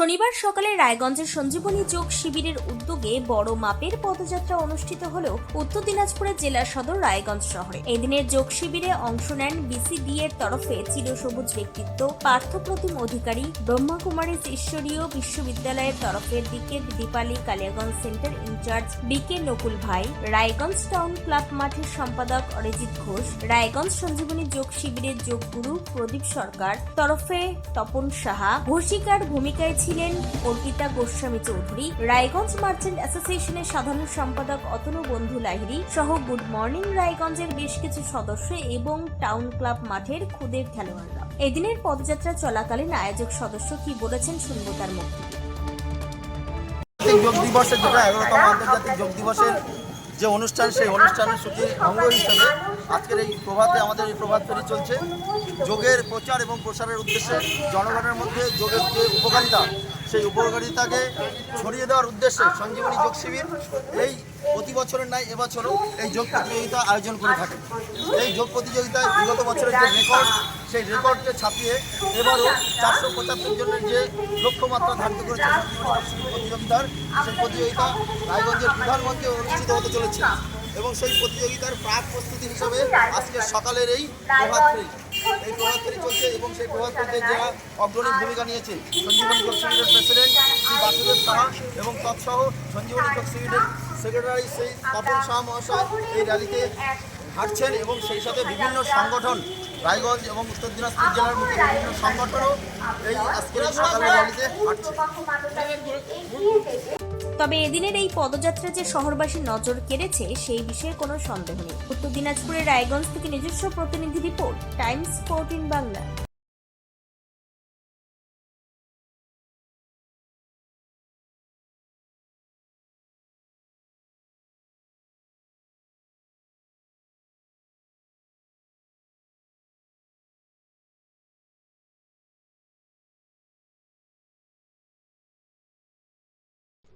শনিবার সকালে রায়গঞ্জের সঞ্জীবনী যোগ শিবিরের উদ্যোগে বড় মাপের পদযাত্রা অনুষ্ঠিত হল উত্তর দিনাজপুরের জেলা সদর রায়গঞ্জ শহরে। এদিনের যোগ শিবিরে অংশ নেন বিসিডি এর তরফে চিরসবুজ ব্যক্তিত্ব পার্থপ্রতিম অধিকারী, ব্রহ্মকুমারী ঈশ্বরীয় বিশ্ববিদ্যালয়ের তরফে দিকে Dipali Kaliyaganj centre in charge B K Nakul Bhai, Raiganj town club মাঠের সম্পাদক অরিজিৎ ঘোষ, রায়গঞ্জ সঞ্জীবনী যোগ শিবিরের যোগগুরু প্রদীপ সরকার, তরফে তপন সাহা। ঘোষিকার ভূমিকায় ছিলেন অর্পিতা গোস্বামী চৌধুরী, রায়গঞ্জ মার্চেন্ট অ্যাসোসিয়েশনের সাধারণ সম্পাদক অতনু বন্ধু লাহিরি সহ গুড মর্নিং রায়গঞ্জের বেশ কিছু সদস্য এবং টাউন ক্লাব মাঠের খুদের খেলোয়াড়রা। এদিনের পদযাত্রা চলাকালীন আয়োজক সদস্য কি বলেছেন শুনব তার মুখ যোগ দিবসের যেটা এগারোতম আন্তর্জাতিক যোগ দিবসের যে অনুষ্ঠান, সেই অনুষ্ঠানের সূচির অঙ্গ হিসেবে আজকের এই প্রভাতে আমাদের এই প্রভাত ফেরি চলছে। যোগের প্রচার এবং প্রসারের উদ্দেশ্যে জনগণের মধ্যে যোগের যে উপকারিতা, সেই উপকারিতাকে ছড়িয়ে দেওয়ার উদ্দেশ্যে সঞ্জীবনী যোগ শিবির এই প্রতি বছরের ন্যায় এবছরও এই যোগ প্রতিযোগিতা আয়োজন করে থাকে। এই যোগ প্রতিযোগিতায় বিগত বছরের যে রেকর্ড সেই রেকর্ডকে ছাপিয়ে এবারও চারশো পঁচাত্তর জনের যে লক্ষ্যমাত্রা ধার্য করেছে প্রতিযোগিতার, সেই প্রতিযোগিতা রায়গঞ্জের প্রধানমন্ত্রী অনুষ্ঠিত হতে চলেছে। এবং সেই প্রতিযোগিতার প্রাক প্রস্তুতি হিসাবে আজকে সকালের এই প্রভাত ফেরি এই প্রভাত ফেরি চলছে এবং সেই প্রভাত ফেরিতে যারা অগ্রণী ভূমিকা নিয়েছে, সঞ্জীবনী যোগ শিবিরের প্রেসিডেন্ট শ্রী বাসুদেব সাহা এবং তৎসহ সঞ্জীবনী যোগ শিবিরের সেক্রেটারি সেই তপন শাহ মহাশয় এই র্যালিতে হাঁটছেন এবং সেই সাথে বিভিন্ন সংগঠন, রায়গঞ্জ এবং উত্তর দিনাজপুর জেলার মধ্যে বিভিন্ন সংগঠনও এই আজকের সকালে র্যালিতে হাঁটছে। তবে এদিনের এই পদযাত্রা যে শহরবাসীর নজর কেড়েছে, সেই বিষয়ে কোনো সন্দেহ নেই। উত্তর দিনাজপুরের রায়গঞ্জ থেকে নিজস্ব প্রতিনিধি রিপোর্ট, টাইমস ফোরটিন বাংলা।